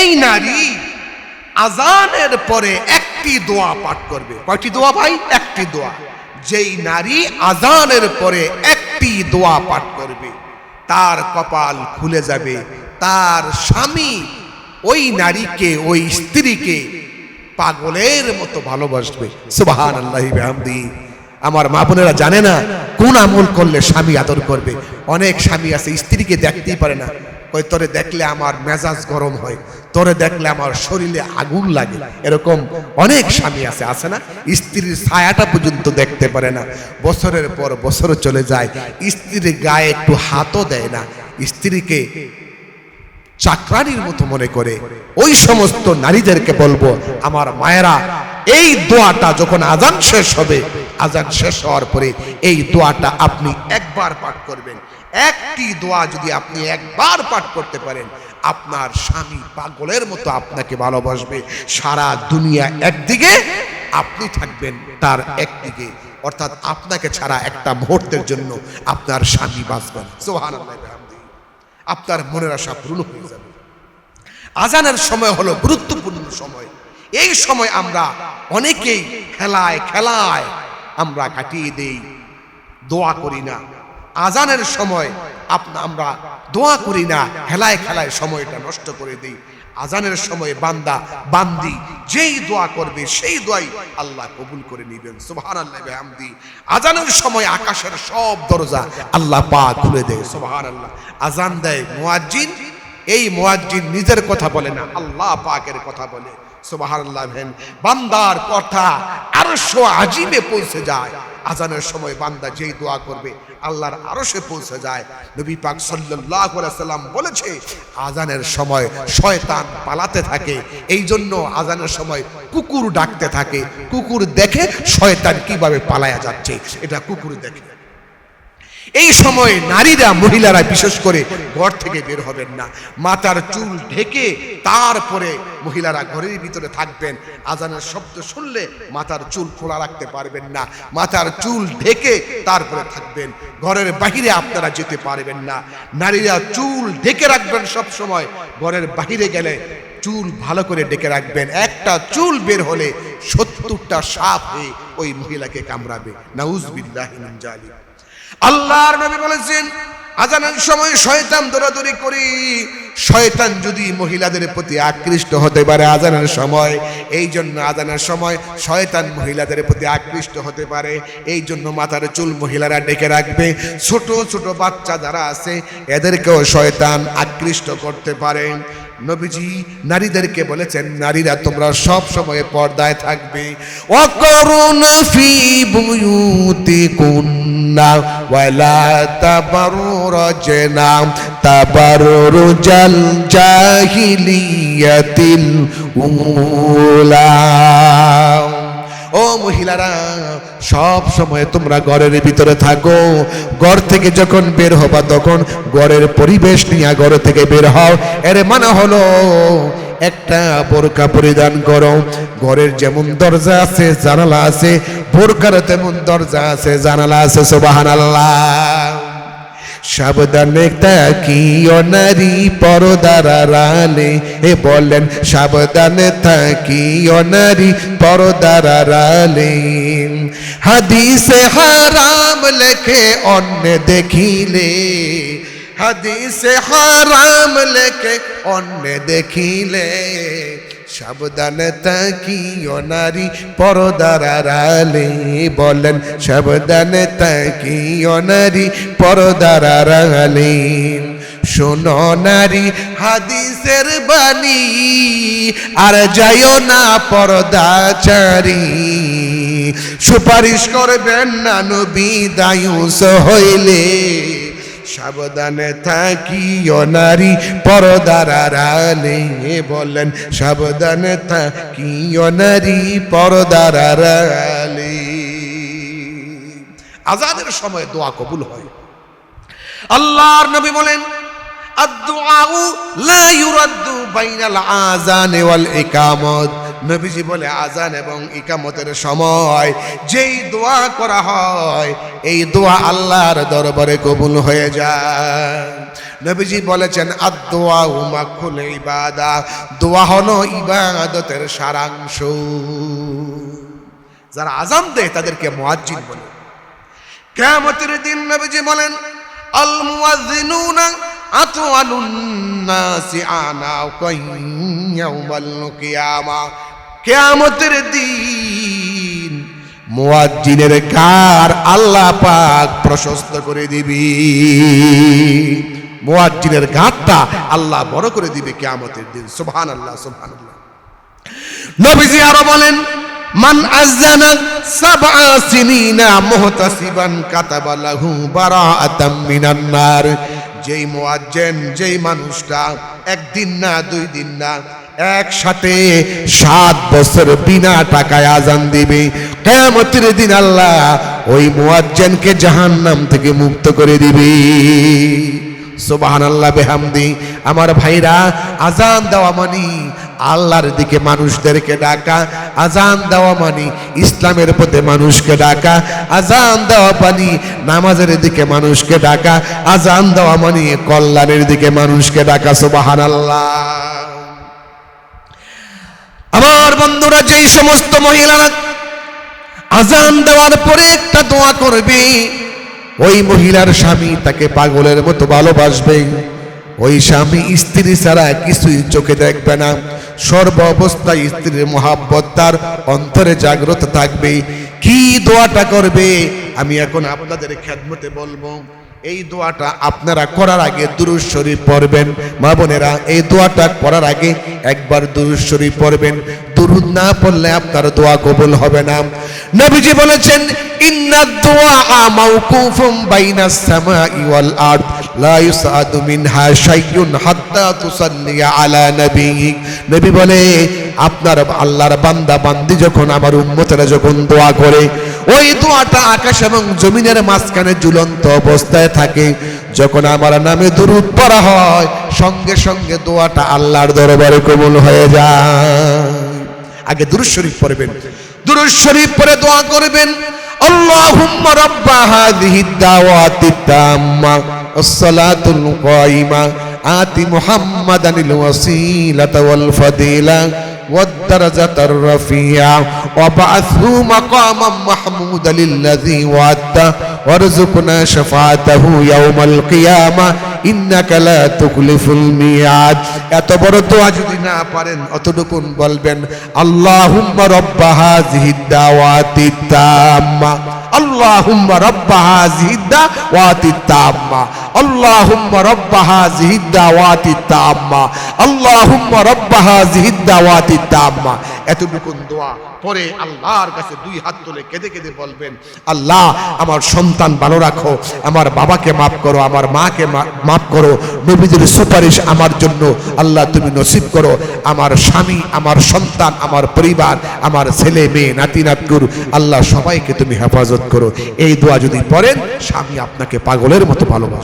এই নারী আজানের পরে একটি দোয়া পাঠ করবে। কয়টি দোয়া ভাই? একটি দোয়া। যেই নারী আজানের পরে একটি দোয়া পাঠ করবে, তার কপাল খুলে যাবে। তার স্বামী ওই নারীকে, ওই স্ত্রীকে পাগলের মতো ভালোবাসবে। সুবাহান আল্লাহ বিহামদি। আমার মা বোনেরা জানে না কোন আমল করলে স্বামী আদর করবে। অনেক স্বামী আছে, স্ত্রীকে দেখতেই পারে না। ওই তোরে দেখলে আমার মেজাজ গরম হয়, তোরে দেখলে আমার শরীরে আগুন লাগে। এরকম অনেক স্বামী আছে আছে না? স্ত্রীর ছায়াটা পর্যন্ত দেখতে পারে না। বছরের পর বছর চলে যায়, স্ত্রীর গায়ে একটু হাতও দেয় না। স্ত্রীকে চাকরানির মতো মনে করে। ওই সমস্ত নারীদেরকে বলব, আমার মায়েরা, এই দোয়াটা যখন আজান শেষ হবে, আজান শেষ হওয়ার পরে এই দোয়াটা আপনি একবার পাঠ করবেন। একটি দোয়া যদি আপনি একবার পাঠ করতে পারেন, আপনার স্বামী পাগলের মতো আপনাকে ভালোবাসবে। সারা দুনিয়া একদিকে আপনি থাকবেন, তার একদিকে। অর্থাৎ আপনাকে ছাড়া একটা মুহূর্তের জন্য আপনার স্বামী বাঁচবেন। সোহান আপনার মনের আশা পূর্ণ হয়ে যাবে। আজানের সময় হলো গুরুত্বপূর্ণ সময়। এই সময় আমরা অনেকেই খেলায় খেলায় আমরা কাটিয়ে দেই, দোয়া করি না। আজানের সময় আপনা আমরা দোয়া করি না খেলায় খেলায় সময়টা নষ্ট করে দেই। আজানের সময় বান্দা, বান্দি যেই দোয়া করবে, সেই দোয়াই আল্লাহ কবুল করে নেবেন। সুবহান আল্লাহ হামদি আজানের সময় আকাশের সব দরজা আল্লাহ পাক খুলে দেয়। সুবহান আল্লাহ আজান দেয় মুয়াজ্জিন। এই মুয়াজ্জিন নিজের কথা বলে না, আল্লাহ পাকের কথা বলে। বান্দার কথা আরশো আজিমে পৌঁছে যায়। আজানের সময় বান্দা যেই দোয়া করবে, আল্লাহর আরশে পৌঁছে যায়। নবী পাক আলাইহি সাল্লাম বলেছে, আজানের সময় শয়তান পালাতে থাকে এই জন্য আজানের সময় কুকুর ডাকতে থাকে। কুকুর দেখে শয়তান কীভাবে পালায়া যাচ্ছে, এটা কুকুর দেখে। এই সময় নারীরা, মহিলারা বিশেষ করে ঘর থেকে বের হবেন না। মাথার চুল ঢেকে তারপরে মহিলারা ঘরের ভিতরে থাকবেন। আজানের শব্দ শুনলে মাথার চুল খোলা রাখতে পারবেন না। মাথার চুল ঢেকে তারপরে থাকবেন। ঘরের বাহিরে আপনারা যেতে পারবেন না। নারীরা চুল ঢেকে রাখবেন সব সময়। ঘরের বাহিরে গেলে চুল ভালো করে ডেকে রাখবেন। একটা চুল বের হলে সত্তরটা সাপ হয়ে ওই মহিলাকে কামড়াবে। নাউজবিল্লাহ আল্লাহর নবী বলেছেন, আজানের সময় শয়তান দৌড়াদৌড়ি করি। শয়তান যদি মহিলাদের প্রতি আকৃষ্ট হতে পারে আজানের সময়, এই জন্য আজানের সময় শয়তান মহিলাদের প্রতি আকৃষ্ট হতে পারে। এই জন্য মাথার চুল মহিলারা ডেকে রাখবে। ছোট ছোট বাচ্চা যারা আছে, এদেরকেও শয়তান আকৃষ্ট করতে পারে। নবীজি নারীদেরকে বলেছেন, নারীরা তোমরা সব সময় পর্দায় থাকবে। অকরুণ ফি বুয়ুতি ও মহিলারা, সব সময় তোমরা ঘরের ভিতরে থাকো। ঘর থেকে যখন বের হবা তখন ঘরের পরিবেশ নিয়ে ঘর থেকে বের হও। এর মানে হলো, একটা বোরকা পরিধান করো। ঘরের যেমন দরজা আছে, জানালা আছে বোরকার তেমন দরজা আছে, জানালা আছে সোবাহান আল্লাহ সাবধানে তাকিও নারী পরদার আড়ালে। এ বলেন, সাবধানে তাকিও নারী পরদার আড়ালে। হাদিসে হারাম লেখে অন্য দেখিলে। হাদিসে হারাম লেখে অন্য দেখিলে। সাবধানে তাকিও নারী, পরদার আড়ালে বলেন, সাবধানে তাকিও নারী, পরদার আড়ালে। শোনো নারী, হাদিসের বাণী, আর যাইও না পরদাচারী সুপারিশ করবেন না নবী, দায়ুস হইলে। সাবধানে থাকিও নারী পরদার আড়ালে বলেন সাবধানে থাকিও নারী পরদার আড়ালে আজাদের সময় দোয়া কবুল হয় আল্লাহর নবী বলেন الدعاء لا يرد بين الآذان والإقامة নবীজি বলে, আজান এবং ইকামতের সময় যেই দোয়া করা হয়, এই দোয়া আল্লাহর দরবারে কবুল হয়ে যায়। নবীজি বলেছেন আদোয়া উমাকুল ইবাদা, দোয়া হলো ইবাদতের সারাংশ। যারা আজান দেয়, তাদেরকে মুয়াজ্জিন বলে। কিয়ামতের দিন নবীজি বলেন আল মুয়াজ্জিনুনা আতওয়ালুন নাসি আনা ইয়াউমাল কিয়ামা। কিয়ামতের দিন মুয়াজ্জিনের কার আল্লাহ পাক প্রশস্ত করে দিবি। মুয়াজ্জিনের ঘাটটা আল্লাহ বড় করে দিবে কিয়ামতের দিন। সুবহানাল্লাহ সুবহানাল্লাহ। নবীজি আরও বলেন, মান আযানা সাবআ সিনিনা মুহতাসিবান কাতাবা লাহু বারাআতাম মিনান নার। যেই মুয়াজ্জিন, যেই মানুষটা একদিন না, দুই দিন না একসাথে সাত বছর বিনা টাকায় আজান দিবে। কিয়ামতের দিন আল্লাহ ওই মুয়াজ্জিনকে জাহান্নাম থেকে মুক্ত করে দিবে। সুবাহান আল্লাহ বেহামদি। আমার ভাইরা, আজান দেওয়া মানি আল্লাহর দিকে মানুষদেরকে ডাকা, আজান দেওয়া মানি ইসলামের পথে মানুষকে ডাকা, আজান দেওয়া মানি নামাজের দিকে মানুষকে ডাকা, আজান দেওয়া মানি কল্যাণের দিকে মানুষকে ডাকা সুবাহান আল্লাহ আমার বন্ধুরা, যেই সমস্ত মহিলারা আজান দেওয়ার পরে একটা দোয়া করবে, ওই মহিলার স্বামী তাকে পাগলের মতো ভালোবাসবে। ওই স্বামী স্ত্রী ছাড়া কিছুই চোখে দেখবে না। সর্ব অবস্থায় স্ত্রীর মহাব্বত, তার অন্তরে জাগ্রত থাকবে। কি দোয়াটা করবে, আমি এখন আপনাদের খেদমতে বলব। এই দোয়াটা আপনারা করার আগে দুরুজ শরীফ পড়বেন। মা বোনেরা, এই দোয়াটা করার আগে একবার দুরুজ শরীফ পড়বেন। দুরুদ না পড়লে আপনার দোয়া কবুল হবে না। নবীজি বলেছেন, ইন্না দোয়া মাওকুফুম বাইনাস সামাই ওয়াল আরদ। লা ইউসাদু মিনহা শাইউন হাত্তা তুসাল্লি আলা নবিয়িক নবী বলে, আপনার আল্লাহর বান্দা, বান্দি যখন আমার উম্মতেরা যখন দোয়া করে ওই দোয়াটা আকাশ এবং জমিনের মাঝখানে ঝুলন্ত অবস্থায় থাকে যখন আমার নামে দুরুদ পড়া হয় সঙ্গে সঙ্গে দোয়াটা আল্লাহর দরবারে কবুল হয়ে যায় আগে দুরুদ শরীফ পড়বেন দুরুদ শরীফ পড়ে দোয়া করবেন আল্লাহুম্মা রাব্বা হাযিহি দাওয়াতি তাম্মা الصلاة القائمة آت محمدا الوسيلة والفضيلة والدرجة الرفيعة وبعثه مقاما محمودا للذي وعدته وارزقنا شفاعته يوم القيامة إنك لا تخلف الميعاد এত বড় দোয়া যদি না পারেন অতটুকুন বলবেন আল্লাহুম্মা রব্বা হাযিহি দাওয়াতি তাম্মা আল্লাহুম্মা রব্বা হাযিহি দাওয়াতি তাম্মা আল্লাহুম্মা রব্বা হাযিহি দাওয়াতি তাম্মা আল্লাহুম্মা রব্বা হাযিহি দাওয়াতি তাম্মা এতটুকুন দোয়া পরে আল্লাহর কাছে দুই হাত তুলে কেঁদে কেঁদে বলবেন, আল্লাহ, আমার সন্তান ভালো রাখো, আমার বাবাকে মাফ করো, আমার মাকে মাফ করো নবীদের সুপারিশ আমার জন্য, আল্লাহ তুমি নসিব করো, আমার স্বামী, আমার সন্তান, আমার পরিবার, আমার ছেলে, মেয়ে, নাতি নাতকুর আল্লাহ সবাইকে তুমি হেফাজত করো। এই দোয়া যদি পড়েন, স্বামী আপনাকে পাগলের মতো ভালোবাসে।